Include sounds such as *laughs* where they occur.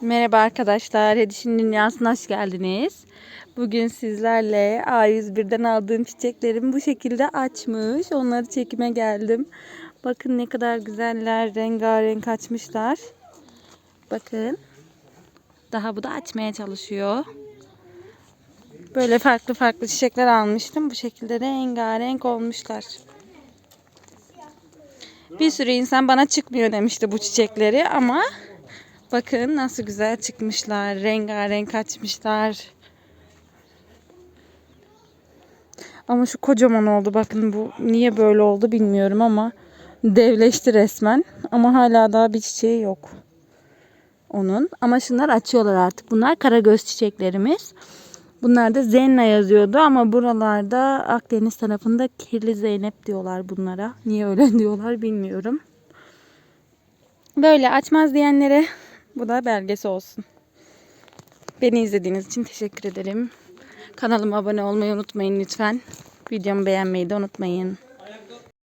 Merhaba arkadaşlar, Hediş'in Dünyası'na hoş geldiniz. Bugün sizlerle A101'den aldığım çiçeklerim bu şekilde açmış. Onları çekime geldim. Bakın ne kadar güzeller, rengarenk açmışlar. Bakın. Daha bu da açmaya çalışıyor. Böyle farklı farklı çiçekler almıştım. Bu şekilde rengarenk olmuşlar. Bir sürü insan bana çıkmıyor demişti bu çiçekleri ama bakın nasıl güzel çıkmışlar. Rengarenk açmışlar. Ama şu kocaman oldu. Bakın bu niye böyle oldu bilmiyorum ama devleşti resmen. Ama hala daha bir çiçeği yok. Onun. Ama şunlar açıyorlar artık. Bunlar karagöz çiçeklerimiz. Bunlar da Zenna yazıyordu ama buralarda Akdeniz tarafında Kirli Zeynep diyorlar bunlara. Niye öyle *laughs* diyorlar bilmiyorum. Böyle açmaz diyenlere bu da belgesi olsun. Beni izlediğiniz için teşekkür ederim. Kanalıma abone olmayı unutmayın lütfen. Videomu beğenmeyi de unutmayın.